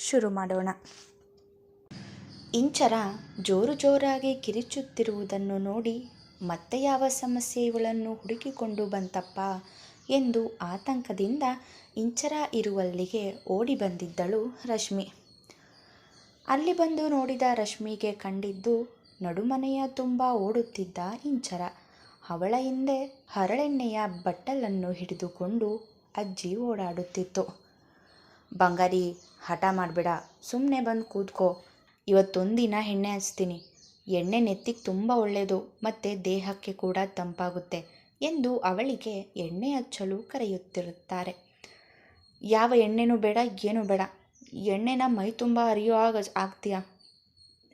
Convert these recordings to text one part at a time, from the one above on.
ಶುರು ಮಾಡೋಣ. ಇಂಚರ ಜೋರು ಜೋರಾಗಿ ಕಿರಿಚುತ್ತಿರುವುದನ್ನು ನೋಡಿ ಮತ್ತೆ ಯಾವ ಸಮಸ್ಯೆ ಇವಳನ್ನು ಹುಡುಕಿಕೊಂಡು ಬಂತಪ್ಪ ಎಂದು ಆತಂಕದಿಂದ ಇಂಚರ ಇರುವಲ್ಲಿಗೆ ಓಡಿ ಬಂದಿದ್ದಳು ರಶ್ಮಿ. ಅಲ್ಲಿ ಬಂದು ನೋಡಿದ ರಶ್ಮಿಗೆ ಕಂಡಿದ್ದು ನಡುಮನೆಯ ತುಂಬ ಓಡುತ್ತಿದ್ದ ಇಂಚರ. ಅವಳ ಹಿಂದೆ ಹರಳೆಣ್ಣೆಯ ಬಟ್ಟಲನ್ನು ಹಿಡಿದುಕೊಂಡು ಅಜ್ಜಿ ಓಡಾಡುತ್ತಿತ್ತು. ಬಂಗಾರಿ, ಹಠ ಮಾಡಬೇಡ ಸುಮ್ಮನೆ ಬಂದು ಕೂತ್ಕೋ. ಇವತ್ತೊಂದಿನ ಎಣ್ಣೆ ಹಚ್ತೀನಿ. ಎಣ್ಣೆ ನೆತ್ತಿಗೆ ತುಂಬ ಒಳ್ಳೆಯದು ಮತ್ತು ದೇಹಕ್ಕೆ ಕೂಡ ತಂಪಾಗುತ್ತೆ ಎಂದು ಅವಳಿಗೆ ಎಣ್ಣೆ ಹಚ್ಚಲು ಕರೆಯುತ್ತಿರುತ್ತಾರೆ. ಯಾವ ಎಣ್ಣೆನೂ ಬೇಡ, ಏನೂ ಬೇಡ. ಎಣ್ಣೆನ ಮೈ ತುಂಬ ಹರಿಯೋ ಆಗ ಆಗ್ತೀಯ?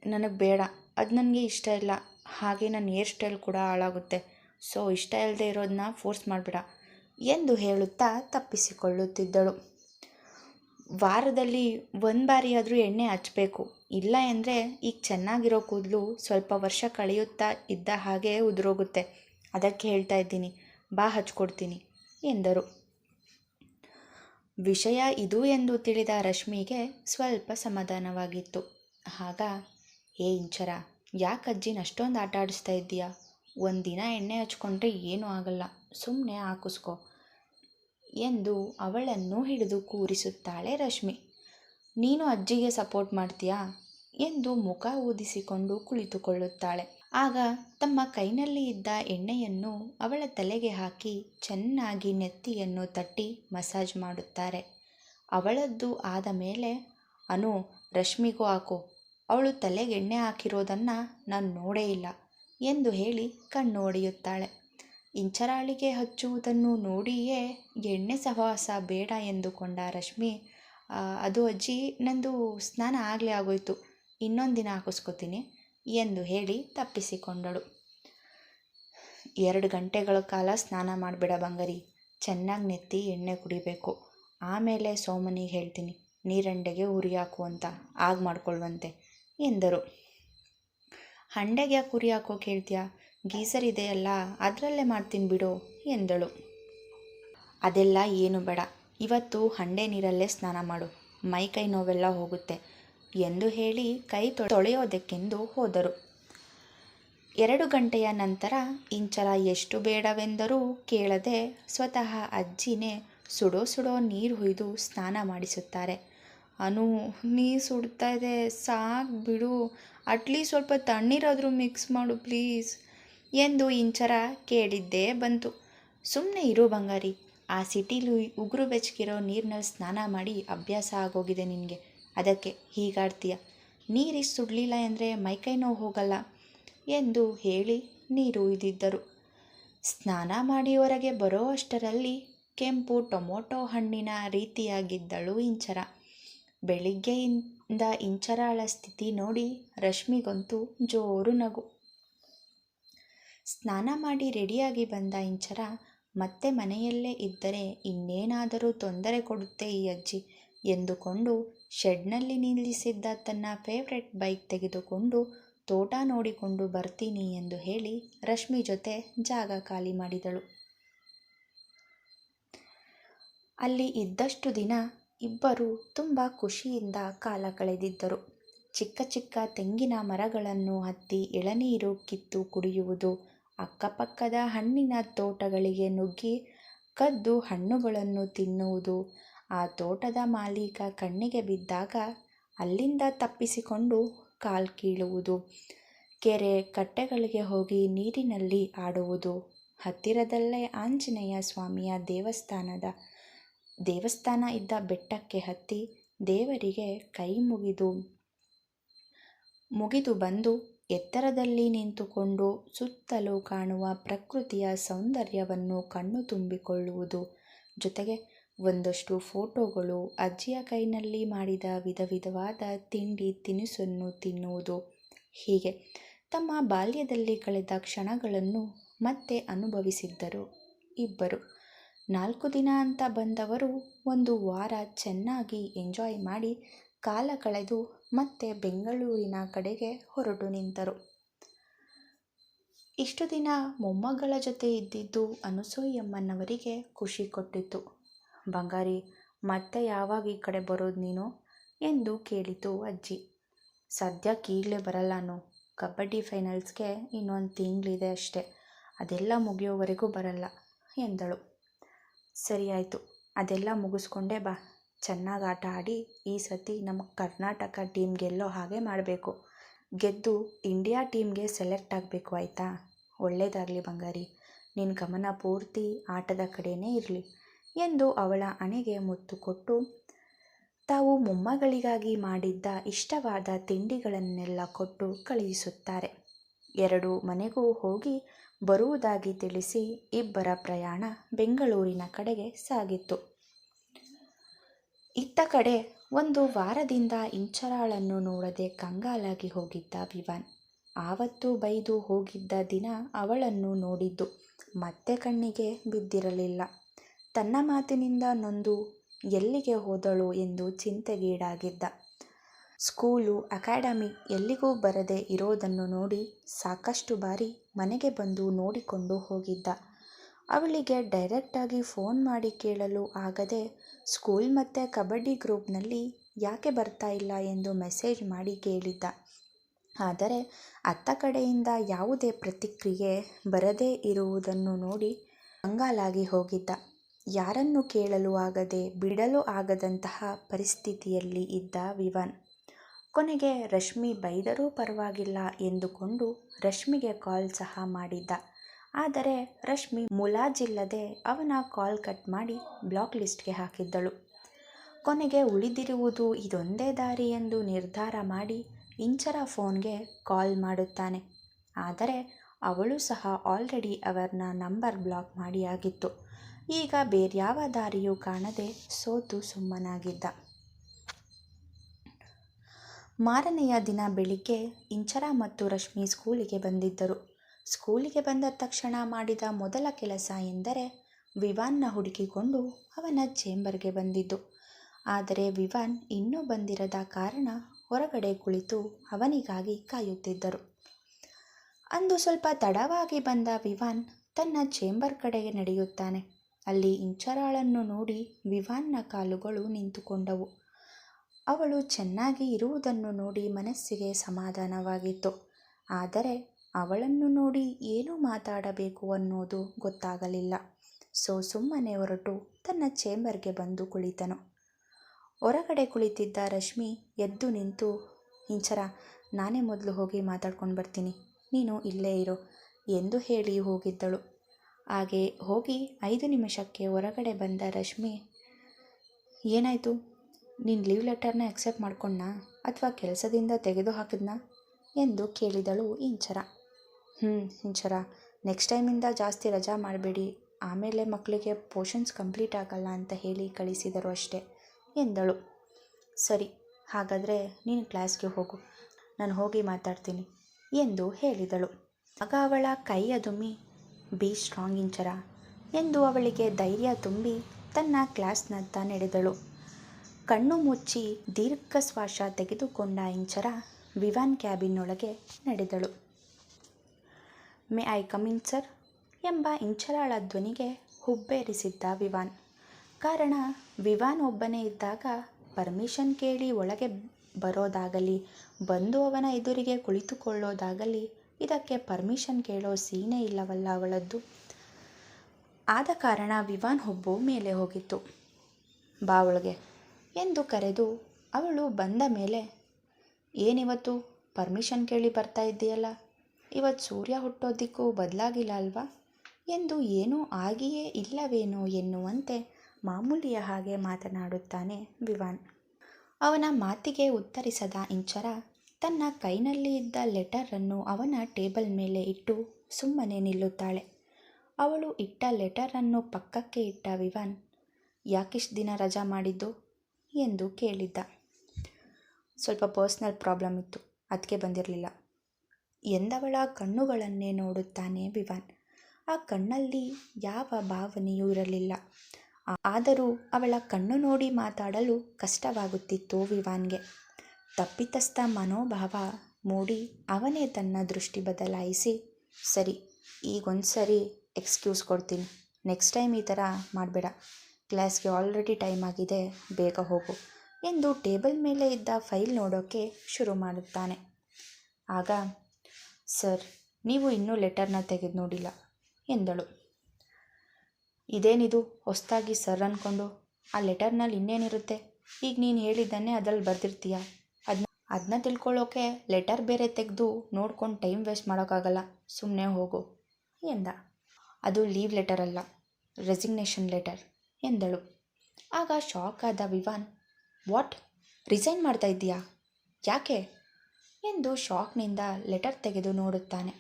ನನಗೆ ಬೇಡ, ಅದು ನನಗೆ ಇಷ್ಟ ಇಲ್ಲ. ಹಾಗೆ ನನ್ನ ಹೇರ್ ಸ್ಟೈಲ್ ಕೂಡ ಹಾಳಾಗುತ್ತೆ. ಸೊ, ಇಷ್ಟ ಇಲ್ಲದೆ ಇರೋದನ್ನ ಫೋರ್ಸ್ ಮಾಡಬೇಡ ಎಂದು ಹೇಳುತ್ತಾ ತಪ್ಪಿಸಿಕೊಳ್ಳುತ್ತಿದ್ದಳು. ವಾರದಲ್ಲಿ ಒಂದು ಬಾರಿಯಾದರೂ ಎಣ್ಣೆ ಹಚ್ಚಬೇಕು ಇಲ್ಲ ಎಂದರೆ ಈಗ ಚೆನ್ನಾಗಿರೋ ಕೂದಲು ಸ್ವಲ್ಪ ವರ್ಷ ಕಳೆಯುತ್ತಾ ಇದ್ದ ಹಾಗೆ ಉದುರೋಗುತ್ತೆ. ಅದಕ್ಕೆ ಹೇಳ್ತಾ ಇದ್ದೀನಿ, ಬಾ ಹಚ್ಕೊಡ್ತೀನಿ, ಎಂದರು. ವಿಷಯ ಇದು ಎಂದು ತಿಳಿದ ರಶ್ಮಿಗೆ ಸ್ವಲ್ಪ ಸಮಾಧಾನವಾಗಿತ್ತು. ಆಗ ಏ ಇಂಚರ, ಯಾಕೆ ಅಜ್ಜಿನ ಅಷ್ಟೊಂದು ಆಟ ಆಡಿಸ್ತಾ ಇದ್ದೀಯಾ? ಒಂದಿನ ಎಣ್ಣೆ ಹಚ್ಕೊಂಡ್ರೆ ಏನೂ ಆಗಲ್ಲ. ಸುಮ್ಮನೆ ಹಾಕಿಸ್ಕೊ. ಎಂದು ಅವಳನ್ನು ಹಿಡಿದು ಕೂರಿಸುತ್ತಾಳೆ ರಶ್ಮಿ. ನೀನು ಅಜ್ಜಿಗೆ ಸಪೋರ್ಟ್ ಮಾಡ್ತೀಯಾ? ಎಂದು ಮುಖ ಊದಿಸಿಕೊಂಡು ಕುಳಿತುಕೊಳ್ಳುತ್ತಾಳೆ. ಆಗ ತಮ್ಮ ಕೈನಲ್ಲಿ ಇದ್ದ ಎಣ್ಣೆಯನ್ನು ಅವಳ ತಲೆಗೆ ಹಾಕಿ ಚೆನ್ನಾಗಿ ನೆತ್ತಿಯನ್ನು ತಟ್ಟಿ ಮಸಾಜ್ ಮಾಡುತ್ತಾರೆ. ಅವಳದ್ದು ಆದ ಮೇಲೆ, ಅನು, ರಶ್ಮಿಗೂ ಹಾಕು. ಅವಳು ತಲೆಗೆ ಎಣ್ಣೆ ಹಾಕಿರೋದನ್ನು ನಾನು ನೋಡೇ ಇಲ್ಲ ಎಂದು ಹೇಳಿ ಕಣ್ಣು ಹೊಡೆಯುತ್ತಾಳೆ ಇಂಚರಾಳಿಗೆ ಹಚ್ಚುವುದನ್ನು ನೋಡಿಯೇ ಎಣ್ಣೆ ಸಹವಾಸ ಬೇಡ ಎಂದುಕೊಂಡ ರಶ್ಮಿ ಅದು ಅಜ್ಜಿ, ನಂದು ಸ್ನಾನ ಆಗಲೇ ಆಗೋಯ್ತು, ಇನ್ನೊಂದು ದಿನ ಹಾಕಿಸ್ಕೊತೀನಿ, ಎಂದು ಹೇಳಿ ತಪ್ಪಿಸಿಕೊಂಡಳು. ಎರಡು ಗಂಟೆಗಳ ಕಾಲ ಸ್ನಾನ ಮಾಡಿಬಿಡ ಬಂಗಾರಿ, ಚೆನ್ನಾಗಿ ನೆತ್ತಿ ಎಣ್ಣೆ ಕುಡಿಬೇಕು, ಆಮೇಲೆ ಸೋಮನಿಗೆ ಹೇಳ್ತೀನಿ, ನೀರಂಡೆಗೆ ಉರಿ ಹಾಕು ಅಂತ, ಆಗ ಮಾಡ್ಕೊಳ್ಳುವಂತೆ ಎಂದರು. ಹಂಡೆಗೆ ಯಾಕೆ ಉರಿ ಹಾಕೋಕೆ ಹೇಳ್ತೀಯಾ? ಗೀಸರ್ ಇದೆಯಲ್ಲ ಅದರಲ್ಲೇ ಮಾಡ್ತೀನಿ ಬಿಡು, ಎಂದಳು. ಅದೆಲ್ಲ ಏನು ಬೇಡ. ಇವತ್ತು ಹಂಡೆ ನೀರಲ್ಲೇ ಸ್ನಾನ ಮಾಡು. ಮೈ ಕೈ ನೋವೆಲ್ಲ ಹೋಗುತ್ತೆ, ಎಂದು ಹೇಳಿ ಕೈ ತೊಳೆಯೋದಕ್ಕೆಂದು ಹೋದರು. ಎರಡು ಗಂಟೆಯ ನಂತರ ಇಂಚರ ಎಷ್ಟು ಬೇಡವೆಂದರೂ ಕೇಳದೆ ಸ್ವತಃ ಅಜ್ಜಿನೇ ಸುಡೋ ಸುಡೋ ನೀರು ಹುಯ್ದು ಸ್ನಾನ ಮಾಡಿಸುತ್ತಾರೆ. ಅನು ನೀರು ಸುಡ್ತಾ ಇದೆ, ಸಾಕು ಬಿಡು. ಅಟ್ಲೀಸ್ಟ್ ಸ್ವಲ್ಪ ತಣ್ಣೀರಾದರೂ ಮಿಕ್ಸ್ ಮಾಡು ಪ್ಲೀಸ್. ಎಂದು ಇಂಚರ ಕೇಳಿದ್ದೇ ಬಂತು. ಸುಮ್ಮನೆ ಇರು ಬಂಗಾರಿ. ಆ ಸಿಟಿಲಿ ಉಗುರು ಬೆಚ್ಚಗಿರೋ ನೀರಿನಲ್ಲಿ ಸ್ನಾನ ಮಾಡಿ ಅಭ್ಯಾಸ ಆಗೋಗಿದೆ ನಿನಗೆ. ಅದಕ್ಕೆ ಹೀಗಾಡ್ತೀಯ? ನೀರಿಷ್ಟು ಸುಡಲಿಲ್ಲ ಅಂದರೆ ಮೈಕೈ ನೋವು ಹೋಗಲ್ಲ ಎಂದು ಹೇಳಿ ನೀರು ಇದ್ದಿದ್ದರು ಸ್ನಾನ ಮಾಡಿ ಹೊರಗೆ ಬರೋ ಅಷ್ಟರಲ್ಲಿ ಕೆಂಪು ಟೊಮೊಟೊ ಹಣ್ಣಿನ ರೀತಿಯಾಗಿದ್ದಳು ಇಂಚರ. ಬೆಳಿಗ್ಗೆಯಿಂದ ಇಂಚರಾಳ ಸ್ಥಿತಿ ನೋಡಿ ರಶ್ಮಿಗಂತೂ ಜೋರು ನಗು. ಸ್ನಾನ ಮಾಡಿ ರೆಡಿಯಾಗಿ ಬಂದ ಇಂಚರ ಮತ್ತೆ ಮನೆಯಲ್ಲೇ ಇದ್ದರೆ ಇನ್ನೇನಾದರೂ ತೊಂದರೆ ಕೊಡುತ್ತೆ ಈ ಅಜ್ಜಿ ಎಂದುಕೊಂಡು ಶೆಡ್ನಲ್ಲಿ ನಿಲ್ಲಿಸಿದ್ದ ತನ್ನ ಫೇವ್ರೆಟ್ ಬೈಕ್ ತೆಗೆದುಕೊಂಡು ತೋಟ ನೋಡಿಕೊಂಡು ಬರ್ತೀನಿ ಎಂದು ಹೇಳಿ ರಶ್ಮಿ ಜೊತೆ ಜಾಗ ಖಾಲಿ ಮಾಡಿದಳು. ಅಲ್ಲಿ ಇದ್ದಷ್ಟು ದಿನ ಇಬ್ಬರು ತುಂಬ ಖುಷಿಯಿಂದ ಕಾಲ ಕಳೆದಿದ್ದರು. ಚಿಕ್ಕ ಚಿಕ್ಕ ತೆಂಗಿನ ಮರಗಳನ್ನು ಹತ್ತಿ ಎಳನೀರು ಕಿತ್ತು ಕುಡಿಯುವುದು ಅಕ್ಕಪಕ್ಕದ ಹಣ್ಣಿನ ತೋಟಗಳಿಗೆ ನುಗ್ಗಿ ಕದ್ದು ಹಣ್ಣುಗಳನ್ನು ತಿನ್ನುವುದು. ಆ ತೋಟದ ಮಾಲೀಕ ಕಣ್ಣಿಗೆ ಬಿದ್ದಾಗ ಅಲ್ಲಿಂದ ತಪ್ಪಿಸಿಕೊಂಡು ಕಾಲು ಕೀಳುವುದು. ಕೆರೆ ಕಟ್ಟೆಗಳಿಗೆ ಹೋಗಿ ನೀರಿನಲ್ಲಿ ಆಡುವುದು. ಹತ್ತಿರದಲ್ಲೇ ಆಂಜನೇಯ ಸ್ವಾಮಿಯ ದೇವಸ್ಥಾನದ ದೇವಸ್ಥಾನ ಇದ್ದ ಬೆಟ್ಟಕ್ಕೆ ಹತ್ತಿ ದೇವರಿಗೆ ಕೈ ಮುಗಿದು ಮುಗಿದು ಬಂದು ಎತ್ತರದಲ್ಲಿ ನಿಂತುಕೊಂಡು ಸುತ್ತಲೂ ಕಾಣುವ ಪ್ರಕೃತಿಯ ಸೌಂದರ್ಯವನ್ನು ಕಣ್ಣು ತುಂಬಿಕೊಳ್ಳುವುದು. ಜೊತೆಗೆ ಒಂದಷ್ಟು ಫೋಟೋಗಳು ಅಜ್ಜಿಯ ಕೈನಲ್ಲಿ ಮಾಡಿದ ವಿಧ ವಿಧವಾದ ತಿಂಡಿ ತಿನಿಸನ್ನು ತಿನ್ನುವುದು. ಹೀಗೆ ತಮ್ಮ ಬಾಲ್ಯದಲ್ಲಿ ಕಳೆದ ಕ್ಷಣಗಳನ್ನು ಮತ್ತೆ ಅನುಭವಿಸಿದ್ದರು. ಇಬ್ಬರು. ನಾಲ್ಕು ದಿನ ಅಂತ ಬಂದವರು ಒಂದು ವಾರ ಚೆನ್ನಾಗಿ ಎಂಜಾಯ್ ಮಾಡಿ ಕಾಲ ಕಳೆದು ಮತ್ತೆ ಬೆಂಗಳೂರಿನ ಕಡೆಗೆ ಹೊರಟು ನಿಂತರು. ಇಷ್ಟು ದಿನ ಮೊಮ್ಮಗಳ ಜೊತೆ ಇದ್ದಿದ್ದು ಅನಸೂಯಮ್ಮನವರಿಗೆ ಖುಷಿ ಕೊಟ್ಟಿತ್ತು. ಬಂಗಾರಿ, ಮತ್ತೆ ಯಾವಾಗ ಈ ಕಡೆ ಬರೋದು ನೀನು? ಎಂದು ಕೇಳಿತು ಅಜ್ಜಿ. ಸದ್ಯಕ್ಕೆ ಈಗಲೇ ಬರಲ್ಲಾನು ಕಬಡ್ಡಿ ಫೈನಲ್ಸ್ಗೆ ಇನ್ನೊಂದು ತಿಂಗಳಿದೆ ಅಷ್ಟೆ. ಅದೆಲ್ಲ ಮುಗಿಯೋವರೆಗೂ ಬರಲ್ಲ, ಎಂದಳು. ಸರಿ ಆಯಿತು, ಅದೆಲ್ಲ ಮುಗಿಸ್ಕೊಂಡೇ ಬಾ. ಚೆನ್ನಾಗಿ ಆಟ ಆಡಿ ಈ ಸತಿ ನಮ್ಮ ಕರ್ನಾಟಕ ಟೀಮ್ ಗೆಲ್ಲೋ ಹಾಗೆ ಮಾಡಬೇಕು. ಗೆದ್ದು ಇಂಡಿಯಾ ಟೀಮ್ಗೆ ಸೆಲೆಕ್ಟ್ ಆಗಬೇಕು ಆಯಿತಾ? ಒಳ್ಳೆಯದಾಗಲಿ ಬಂಗಾರಿ. ನಿನ್ನ ಗಮನ ಪೂರ್ತಿ ಆಟದ ಕಡೆಯೇ ಇರಲಿ ಎಂದು ಅವಳ ಹಣೆಗೆ ಮುತ್ತು ಕೊಟ್ಟು, ತಾವು ಮೊಮ್ಮಗಳಿಗಾಗಿ ಮಾಡಿದ್ದ ಇಷ್ಟವಾದ ತಿಂಡಿಗಳನ್ನೆಲ್ಲ ಕೊಟ್ಟು ಕಳುಹಿಸುತ್ತಾರೆ. ಎರಡು ಮನೆಗೂ ಹೋಗಿ ಬರುವುದಾಗಿ ತಿಳಿಸಿ ಇಬ್ಬರ ಪ್ರಯಾಣ ಬೆಂಗಳೂರಿನ ಕಡೆಗೆ ಸಾಗಿತ್ತು. ಇತ್ತ ಕಡೆ ಒಂದು ವಾರದಿಂದ ಇಂಚರಾಳನ್ನು ನೋಡದೆ ಕಂಗಾಲಾಗಿ ಹೋಗಿದ್ದ ವಿವಾನ್ ಆವತ್ತು ಬೈದು ಹೋಗಿದ್ದ ದಿನ ಅವಳನ್ನು ನೋಡಿದ್ದು ಮತ್ತೆ ಕಣ್ಣಿಗೆ ಬಿದ್ದಿರಲಿಲ್ಲ. ತನ್ನ ಮಾತಿನಿಂದ ನೊಂದು ಎಲ್ಲಿಗೆ ಹೋದಳು ಎಂದು ಚಿಂತೆಗೀಡಾಗಿದ್ದ. ಸ್ಕೂಲು, ಅಕಾಡೆಮಿ ಎಲ್ಲಿಗೂ ಬರದೆ ಇರೋದನ್ನು ನೋಡಿ ಸಾಕಷ್ಟು ಬಾರಿ ಮನೆಗೆ ಬಂದು ನೋಡಿಕೊಂಡು ಹೋಗಿದ್ದ. ಅವಳಿಗೆ ಡೈರೆಕ್ಟಾಗಿ ಫೋನ್ ಮಾಡಿ ಕೇಳಲು ಆಗದೆ ಸ್ಕೂಲ್ ಮತ್ತು ಕಬಡ್ಡಿ ಗ್ರೂಪ್ನಲ್ಲಿ ಯಾಕೆ ಬರ್ತಾ ಇಲ್ಲ ಎಂದು ಮೆಸೇಜ್ ಮಾಡಿ ಕೇಳಿದ್ದ. ಆದರೆ ಅತ್ತ ಕಡೆಯಿಂದ ಯಾವುದೇ ಪ್ರತಿಕ್ರಿಯೆ ಬರದೇ ಇರುವುದನ್ನು ನೋಡಿ ಕಂಗಾಲಾಗಿ ಹೋಗಿದ್ದ. ಯಾರನ್ನು ಕೇಳಲು ಆಗದೆ ಬಿಡಲು ಆಗದಂತಹ ಪರಿಸ್ಥಿತಿಯಲ್ಲಿ ಇದ್ದ ವಿವನ್. ಕೊನೆಗೆ ರಶ್ಮಿ ಬೈದರೂ ಪರವಾಗಿಲ್ಲ ಎಂದುಕೊಂಡು ರಶ್ಮಿಗೆ ಕಾಲ್ ಸಹ ಮಾಡಿದ್ದ. ಆದರೆ ರಶ್ಮಿ ಮುಲಾಜಿಲ್ಲದೆ ಅವನ ಕಾಲ್ ಕಟ್ ಮಾಡಿ ಬ್ಲಾಕ್ ಲಿಸ್ಟ್ಗೆ ಹಾಕಿದ್ದಳು. ಕೊನೆಗೆ ಉಳಿದಿರುವುದು ಇದೊಂದೇ ದಾರಿ ಎಂದು ನಿರ್ಧಾರ ಮಾಡಿ ಇಂಚರ ಫೋನ್ಗೆ ಕಾಲ್ ಮಾಡುತ್ತಾನೆ. ಆದರೆ ಅವಳು ಸಹ ಆಲ್ರೆಡಿ ಅವರನ್ನ ನಂಬರ್ ಬ್ಲಾಕ್ ಮಾಡಿ ಆಗಿತ್ತು ಈಗ ಬೇರ್ಯಾವ ದಾರಿಯೂ ಕಾಣದೆ ಸೋತು ಸುಮ್ಮನಾಗಿದ್ದ. ಮಾರನೆಯ ದಿನ ಬೆಳಿಗ್ಗೆ ಇಂಚರ ಮತ್ತು ರಶ್ಮಿ ಸ್ಕೂಲಿಗೆ ಬಂದಿದ್ದರು. ಸ್ಕೂಲಿಗೆ ಬಂದ ತಕ್ಷಣ ಮಾಡಿದ ಮೊದಲ ಕೆಲಸ ಎಂದರೆ ವಿವಾನ್ನ ಹುಡುಕಿಕೊಂಡು ಅವನ ಚೇಂಬರ್ಗೆ ಬಂದಿದ್ದು. ಆದರೆ ವಿವಾನ್ ಇನ್ನೂ ಬಂದಿರದ ಕಾರಣ ಹೊರಗಡೆ ಕುಳಿತು ಅವನಿಗಾಗಿ ಕಾಯುತ್ತಿದ್ದರು. ಅಂದು ಸ್ವಲ್ಪ ತಡವಾಗಿ ಬಂದ ವಿವಾನ್ ತನ್ನ ಚೇಂಬರ್ ಕಡೆಗೆ ನಡೆಯುತ್ತಾನೆ. ಅಲ್ಲಿ ಇಂಚರಾಳನ್ನು ನೋಡಿ ವಿವಾನ್ನ ಕಾಲುಗಳು ನಿಂತುಕೊಂಡವು. ಅವಳು ಚೆನ್ನಾಗಿ ಇರುವುದನ್ನು ನೋಡಿ ಮನಸ್ಸಿಗೆ ಸಮಾಧಾನವಾಗಿತ್ತು. ಆದರೆ ಅವಳನ್ನು ನೋಡಿ ಏನು ಮಾತಾಡಬೇಕು ಅನ್ನೋದು ಗೊತ್ತಾಗಲಿಲ್ಲ. ಸೊ ಸುಮ್ಮನೆ ಹೊರಟು ತನ್ನ ಚೇಂಬರ್ಗೆ ಬಂದು ಕುಳಿತನು. ಹೊರಗಡೆ ಕುಳಿತಿದ್ದ ರಶ್ಮಿ ಎದ್ದು ನಿಂತು, ಇಂಚರ, ನಾನೇ ಮೊದಲು ಹೋಗಿ ಮಾತಾಡ್ಕೊಂಡು ಬರ್ತೀನಿ. ನೀನು ಇಲ್ಲೇ ಇರೋ, ಎಂದು ಹೇಳಿ ಹೋಗಿದ್ದಳು. ಹಾಗೆ ಹೋಗಿ ಐದು ನಿಮಿಷಕ್ಕೆ ಹೊರಗಡೆ ಬಂದ ರಶ್ಮಿ, ಏನಾಯಿತು? ನಿನ್ನ ಲೀವ್ ಲೆಟರ್ನ ಅಕ್ಸೆಪ್ಟ್ ಮಾಡ್ಕೊಂಡ್ನಾ? ಅಥವಾ ಕೆಲಸದಿಂದ ತೆಗೆದು ಹಾಕಿದ್ನಾ? ಎಂದು ಕೇಳಿದಳು ಇಂಚರ. ಹ್ಞೂ ಇಂಚರ ನೆಕ್ಸ್ಟ್ ಟೈಮಿಂದ ಜಾಸ್ತಿ ರಜಾ ಮಾಡಬೇಡಿ. ಆಮೇಲೆ ಮಕ್ಕಳಿಗೆ ಪೋಷನ್ಸ್ ಕಂಪ್ಲೀಟ್ ಆಗಲ್ಲ ಅಂತ ಹೇಳಿ ಕಳಿಸಿದರು ಅಷ್ಟೇ, ಎಂದಳು. ಸರಿ, ಹಾಗಾದರೆ ನೀನು ಕ್ಲಾಸ್ಗೆ ಹೋಗು. ನಾನು ಹೋಗಿ ಮಾತಾಡ್ತೀನಿ, ಎಂದು ಹೇಳಿದಳು. ಆಗ ಅವಳ ಕೈಯ ದುಮ್ಮಿ ಬಿ ಸ್ಟ್ರಾಂಗ್ ಇಂಚರ, ಎಂದು ಅವಳಿಗೆ ಧೈರ್ಯ ತುಂಬಿ ತನ್ನ ಕ್ಲಾಸ್ನತ್ತ ನಡೆದಳು. ಕಣ್ಣು ಮುಚ್ಚಿ ದೀರ್ಘ ಶ್ವಾಸ ತೆಗೆದುಕೊಂಡ ಇಂಚರ ವಿವಾನ್ ಕ್ಯಾಬಿನ್ನೊಳಗೆ ನಡೆದಳು. May I come in sir? ಎಂಬ ಇಂಚರಾಳ ಧ್ವನಿಗೆ ಹುಬ್ಬೇರಿಸಿದ್ದ ವಿವಾನ್. ಕಾರಣ, ವಿವಾನ್ ಒಬ್ಬನೇ ಇದ್ದಾಗ ಪರ್ಮಿಷನ್ ಕೇಳಿ ಒಳಗೆ ಬರೋದಾಗಲಿ, ಬಂದು ಅವನ ಎದುರಿಗೆ ಕುಳಿತುಕೊಳ್ಳೋದಾಗಲಿ, ಇದಕ್ಕೆ ಪರ್ಮಿಷನ್ ಕೇಳೋ ಸೀನೇ ಇಲ್ಲವಲ್ಲ ಅವಳದ್ದು. ಆದ ಕಾರಣ ವಿವಾನ್ ಹುಬ್ಬು ಮೇಲೆ ಹೋಗಿತ್ತು. ಬಾ ಒಳಗೆ ಎಂದು ಕರೆದು ಅವಳು ಬಂದ ಮೇಲೆ, ಏನಿವತ್ತು? ಪರ್ಮಿಷನ್ ಕೇಳಿ ಬರ್ತಾ ಇದ್ದೀಯಲ್ಲ? ಇವತ್ತು ಸೂರ್ಯ ಹುಟ್ಟೋದಿಕ್ಕೂ ಬದಲಾಗಿಲ್ಲ ಅಲ್ವಾ? ಎಂದು ಏನೂ ಆಗಿಯೇ ಇಲ್ಲವೇನೋ ಎನ್ನುವಂತೆ ಮಾಮೂಲಿಯ ಹಾಗೆ ಮಾತನಾಡುತ್ತಾನೆ ವಿವಾನ್. ಅವನ ಮಾತಿಗೆ ಉತ್ತರಿಸದ ಇಂಚರ ತನ್ನ ಕೈನಲ್ಲಿ ಇದ್ದ ಲೆಟರನ್ನು ಅವನ ಟೇಬಲ್ ಮೇಲೆ ಇಟ್ಟು ಸುಮ್ಮನೆ ನಿಲ್ಲುತ್ತಾಳೆ. ಅವಳು ಇಟ್ಟ ಲೆಟರನ್ನು ಪಕ್ಕಕ್ಕೆ ಇಟ್ಟ ವಿವಾನ್, ಯಾಕಿಷ್ಟು ದಿನ ರಜಾ ಮಾಡಿದ್ದು? ಎಂದು ಕೇಳಿದ್ದ. ಸ್ವಲ್ಪ ಪರ್ಸ್ನಲ್ ಪ್ರಾಬ್ಲಮ್ ಇತ್ತು ಅದಕ್ಕೆ ಬಂದಿರಲಿಲ್ಲ. ಎಂದವಳ ಕಣ್ಣುಗಳನ್ನೇ ನೋಡುತ್ತಾನೆ ವಿವಾನ್. ಆ ಕಣ್ಣಲ್ಲಿ ಯಾವ ಭಾವನೆಯೂ ಇರಲಿಲ್ಲ. ಆದರೂ ಅವಳ ಕಣ್ಣು ನೋಡಿ ಮಾತಾಡಲು ಕಷ್ಟವಾಗುತ್ತಿತ್ತು ವಿವಾನ್ಗೆ. ತಪ್ಪಿತಸ್ಥ ಮನೋಭಾವ ಮೂಡಿ ಅವನೇ ತನ್ನ ದೃಷ್ಟಿ ಬದಲಾಯಿಸಿ, ಸರಿ ಈಗೊಂದು ಸರಿ ಎಕ್ಸ್ಕ್ಯೂಸ್ ಕೊಡ್ತೀನಿ. ನೆಕ್ಸ್ಟ್ ಟೈಮ್ ಈ ಥರ ಮಾಡಬೇಡ. ಕ್ಲಾಸ್ಗೆ ಆಲ್ರೆಡಿ ಟೈಮ್ ಆಗಿದೆ, ಬೇಗ ಹೋಗು ಎಂದು ಟೇಬಲ್ ಮೇಲೆ ಇದ್ದ ಫೈಲ್ ನೋಡೋಕ್ಕೆ ಶುರು ಮಾಡುತ್ತಾನೆ. ಆಗ ಸರ್, ನೀವು ಇನ್ನೂ ಲೆಟರ್ನ ತೆಗೆದು ನೋಡಿಲ್ಲ, ಎಂದಳು. ಇದೇನಿದು? ಹೊಸ್ತಾಗಿ ಸರ್ ಅಂದ್ಕೊಂಡು ಆ ಲೆಟರ್ನಲ್ಲಿ ಇನ್ನೇನಿರುತ್ತೆ? ಈಗ ನೀನು ಹೇಳಿದ್ದನ್ನೇ ಅದ್ರಲ್ಲಿ ಬರೆದಿರ್ತೀಯ? ಅದನ್ನ ಅದನ್ನ ತಿಳ್ಕೊಳ್ಳೋಕೆ ಲೆಟರ್ ಬೇರೆ ತೆಗೆದು ನೋಡ್ಕೊಂಡು ಟೈಮ್ ವೇಸ್ಟ್ ಮಾಡೋಕ್ಕಾಗಲ್ಲ ಸುಮ್ಮನೆ ಹೋಗು, ಎಂದ. ಅದು ಲೀವ್ ಲೆಟರ್ ಅಲ್ಲ, ರೆಸಿಗ್ನೇಷನ್ ಲೆಟರ್, ಎಂದಳು. ಆಗ ಶಾಕ್ ಆದ ವಿವಾನ್, ವಾಟ್? ರಿಸೈನ್ ಮಾಡ್ತಾ ಇದ್ದೀಯಾ? ಯಾಕೆ? ಎಂದು ಶಾಕ್ನಿಂದ ಲೆಟರ್ ತೆಗೆದು ನೋಡುತ್ತಾನೆ.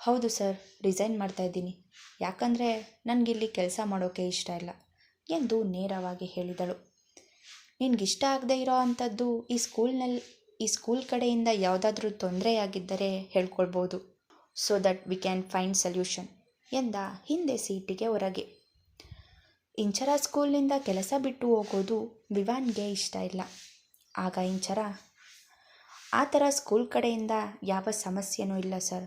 ಹೌದು ಸರ್, ರಿಸೈನ್ ಮಾಡ್ತಾ ಇದ್ದೀನಿ. ಯಾಕಂದರೆ ನನಗಿಲ್ಲಿ ಕೆಲಸ ಮಾಡೋಕ್ಕೆ ಇಷ್ಟ ಇಲ್ಲ ಎಂದು ನೇರವಾಗಿ ಹೇಳಿದಳು. ನಿನಗಿಷ್ಟ ಆಗದೆ ಇರೋ ಅಂಥದ್ದು ಈ ಸ್ಕೂಲ್ನಲ್ಲಿ ಈ ಸ್ಕೂಲ್ ಕಡೆಯಿಂದ ಯಾವುದಾದ್ರೂ ತೊಂದರೆಯಾಗಿದ್ದರೆ ಹೇಳ್ಕೊಳ್ಬೋದು. So that we can find solution ಎಂದ ಹಿಂದೆ ಸೀಟಿಗೆ ಹೊರಗೆ. ಇಂಚರ ಸ್ಕೂಲ್ನಿಂದ ಕೆಲಸ ಬಿಟ್ಟು ಹೋಗೋದು ವಿವಾನ್ಗೆ ಇಷ್ಟ ಇಲ್ಲ. ಆಗ ಇಂಚರ ಆ ಥರ ಸ್ಕೂಲ್ ಕಡೆಯಿಂದ ಯಾವ ಸಮಸ್ಯೆನೂ ಇಲ್ಲ ಸರ್.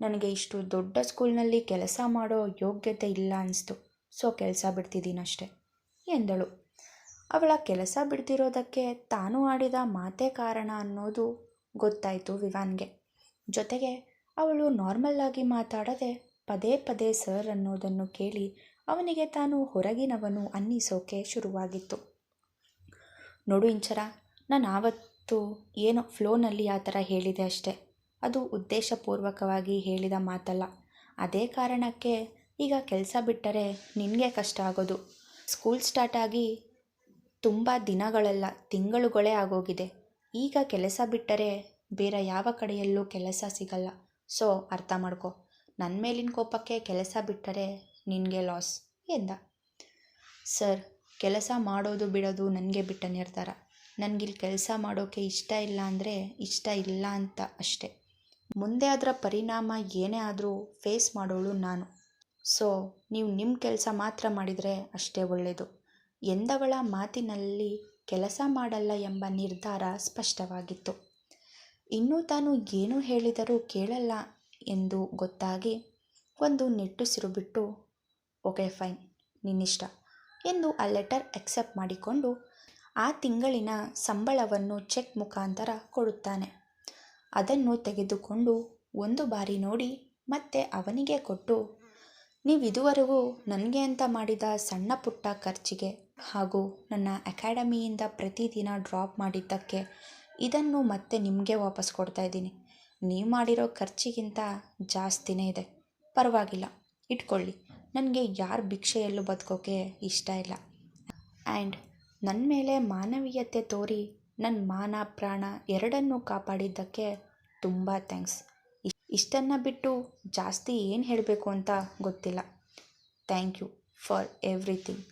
ನನಗೆ ಇಷ್ಟು ದೊಡ್ಡ ಸ್ಕೂಲ್ನಲ್ಲಿ ಕೆಲಸ ಮಾಡೋ ಯೋಗ್ಯತೆ ಇಲ್ಲ ಅನ್ನಿಸ್ತು ಸೊ ಕೆಲಸ ಬಿಡ್ತಿದ್ದೀನಿ ಅಷ್ಟೆ ಎಂದಳು. ಅವಳ ಕೆಲಸ ಬಿಡ್ತಿರೋದಕ್ಕೆ ತಾನು ಆಡಿದ ಮಾತೇ ಕಾರಣ ಅನ್ನೋದು ಗೊತ್ತಾಯಿತು ವಿವಾನ್ಗೆ. ಜೊತೆಗೆ ಅವಳು ನಾರ್ಮಲ್ಲಾಗಿ ಮಾತಾಡದೆ ಪದೇ ಪದೇ ಸರ್ ಅನ್ನೋದನ್ನು ಕೇಳಿ ಅವನಿಗೆ ತಾನು ಹೊರಗಿನವನು ಅನ್ನಿಸೋಕೆ ಶುರುವಾಗಿತ್ತು. ನೋಡು ಇಂಚರ, ನಾನು ಆವತ್ತು ಏನೋ ಫ್ಲೋನಲ್ಲಿ ಆ ಥರ ಹೇಳಿದೆ ಅಷ್ಟೆ. ಅದು ಉದ್ದೇಶಪೂರ್ವಕವಾಗಿ ಹೇಳಿದ ಮಾತಲ್ಲ. ಅದೇ ಕಾರಣಕ್ಕೆ ಈಗ ಕೆಲಸ ಬಿಟ್ಟರೆ ನಿನಗೆ ಕಷ್ಟ ಆಗೋದು. ಸ್ಕೂಲ್ ಸ್ಟಾರ್ಟ್ ಆಗಿ ತುಂಬ ದಿನಗಳೆಲ್ಲ, ತಿಂಗಳುಗಳೇ ಆಗೋಗಿದೆ. ಈಗ ಕೆಲಸ ಬಿಟ್ಟರೆ ಬೇರೆ ಯಾವ ಕಡೆಯಲ್ಲೂ ಕೆಲಸ ಸಿಗಲ್ಲ. ಸೊ, ಅರ್ಥ ಮಾಡ್ಕೋ. ನನ್ನ ಮೇಲಿನ ಕೋಪಕ್ಕೆ ಕೆಲಸ ಬಿಟ್ಟರೆ ನಿನಗೆ ಲಾಸ್ ಎಂದ. ಸರ್, ಕೆಲಸ ಮಾಡೋದು ಬಿಡೋದು ನನಗೆ ಬಿಟ್ಟ ನಿರ್ಧಾರ. ನನಗಿಲ್ಲಿ ಕೆಲಸ ಮಾಡೋಕ್ಕೆ ಇಷ್ಟ ಇಲ್ಲ ಅಂದರೆ ಇಷ್ಟ ಇಲ್ಲ ಅಂತ ಅಷ್ಟೆ. ಮುಂದೆ ಅದರ ಪರಿಣಾಮ ಏನೇ ಆದರೂ ಫೇಸ್ ಮಾಡೋಳು ನಾನು. ಸೊ ನೀವು ನಿಮ್ಮ ಕೆಲಸ ಮಾತ್ರ ಮಾಡಿದರೆ ಅಷ್ಟೇ ಒಳ್ಳೆಯದು ಎಂದವಳ ಮಾತಿನಲ್ಲಿ ಕೆಲಸ ಮಾಡಲ್ಲ ಎಂಬ ನಿರ್ಧಾರ ಸ್ಪಷ್ಟವಾಗಿತ್ತು. ಇನ್ನೂ ತಾನು ಏನು ಹೇಳಿದರೂ ಕೇಳಲ್ಲ ಎಂದು ಗೊತ್ತಾಗಿ ಒಂದು ನಿಟ್ಟುಸಿರು ಬಿಟ್ಟು, ಓಕೆ, ಫೈನ್, ನಿನ್ನಿಷ್ಟ ಎಂದು ಆ ಲೆಟರ್ ಅಕ್ಸೆಪ್ಟ್ ಮಾಡಿಕೊಂಡು ಆ ತಿಂಗಳಿನ ಸಂಬಳವನ್ನು ಚೆಕ್ ಮುಖಾಂತರ ಕೊಡುತ್ತಾನೆ. ಅದನ್ನು ತೆಗೆದುಕೊಂಡು ಒಂದು ಬಾರಿ ನೋಡಿ ಮತ್ತೆ ಅವನಿಗೆ ಕೊಟ್ಟು ನೀವು ಇದುವರೆಗೂ ನನಗೆ ಅಂತ ಮಾಡಿದ ಸಣ್ಣ ಪುಟ್ಟ ಖರ್ಚಿಗೆ ಹಾಗೂ ನನ್ನ ಅಕಾಡೆಮಿಯಿಂದ ಪ್ರತಿದಿನ ಡ್ರಾಪ್ ಮಾಡಿದ್ದಕ್ಕೆ ಇದನ್ನು ಮತ್ತೆ ನಿಮಗೆ ವಾಪಸ್ ಕೊಡ್ತಾ ಇದ್ದೀನಿ. ನೀವು ಮಾಡಿರೋ ಖರ್ಚಿಗಿಂತ ಜಾಸ್ತಿನೇ ಇದೆ. ಪರವಾಗಿಲ್ಲ. ಇಟ್ಕೊಳ್ಳಿ. ನನಗೆ ಯಾರ ಭಿಕ್ಷೆಯಲ್ಲೂ ಬದುಕೋಕೆ ಇಷ್ಟ ಇಲ್ಲ ಆ್ಯಂಡ್ ನನ್ನ ಮೇಲೆ ಮಾನವೀಯತೆ ತೋರಿ ನನ್ನ ಮಾನ, ಪ್ರಾಣ ಎರಡನ್ನೂ ಕಾಪಾಡಿದ್ದಕ್ಕೆ ತುಂಬ ಥ್ಯಾಂಕ್ಸ್. ಇಷ್ಟನ್ನು ಬಿಟ್ಟು ಜಾಸ್ತಿ ಏನು ಹೇಳಬೇಕು ಅಂತ ಗೊತ್ತಿಲ್ಲ. Thank you for everything.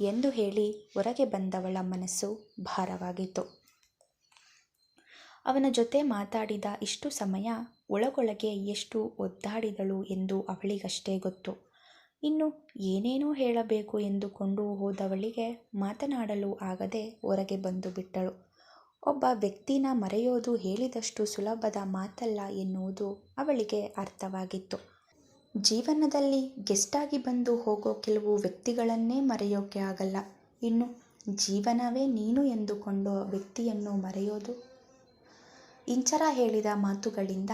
ಎಂದು ಹೇಳಿ ಹೊರಗೆ ಬಂದವಳ ಮನಸ್ಸು ಭಾರವಾಗಿತ್ತು. ಅವನ ಜೊತೆ ಮಾತಾಡಿದ ಇಷ್ಟು ಸಮಯ ಒಳಗೊಳಗೆ ಎಷ್ಟು ಒದ್ದಾಡಿದಳು ಎಂದು ಅವಳಿಗಷ್ಟೇ ಗೊತ್ತು. ಇನ್ನು ಏನೇನೋ ಹೇಳಬೇಕು ಎಂದುಕೊಂಡು ಹೋದವಳಿಗೆ ಮಾತನಾಡಲು ಆಗದೆ ಹೊರಗೆ ಬಂದು ಬಿಟ್ಟಳು. ಒಬ್ಬ ವ್ಯಕ್ತಿನ ಮರೆಯೋದು ಹೇಳಿದಷ್ಟು ಸುಲಭದ ಮಾತಲ್ಲ ಎನ್ನುವುದು ಅವಳಿಗೆ ಅರ್ಥವಾಗಿತ್ತು. ಜೀವನದಲ್ಲಿ ಗೆಸ್ಟಾಗಿ ಬಂದು ಹೋಗೋ ಕೆಲವು ವ್ಯಕ್ತಿಗಳನ್ನೇ ಮರೆಯೋಕೆ ಆಗಲ್ಲ. ಇನ್ನು ಜೀವನವೇ ನೀನು ಎಂದುಕೊಂಡು ವ್ಯಕ್ತಿಯನ್ನು ಮರೆಯೋದು? ಇಂಚರ ಹೇಳಿದ ಮಾತುಗಳಿಂದ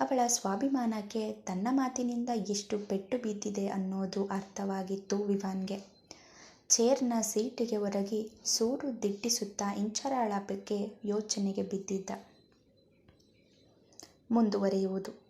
ಅವಳ ಸ್ವಾಭಿಮಾನಕ್ಕೆ ತನ್ನ ಮಾತಿನಿಂದ ಎಷ್ಟು ಪೆಟ್ಟು ಬಿದ್ದಿದೆ ಅನ್ನೋದು ಅರ್ಥವಾಗಿತ್ತು ವಿವಾನ್ಗೆ. ಚೇರ್ನ ಸೀಟಿಗೆ ಒರಗಿ ಸೂರು ದಿಟ್ಟಿಸುತ್ತಾ ಇಂಚರಾಳ ಬಗ್ಗೆ ಯೋಚನೆಗೆ ಬಿದ್ದಿದ್ದ. ಮುಂದುವರಿಯುವುದು.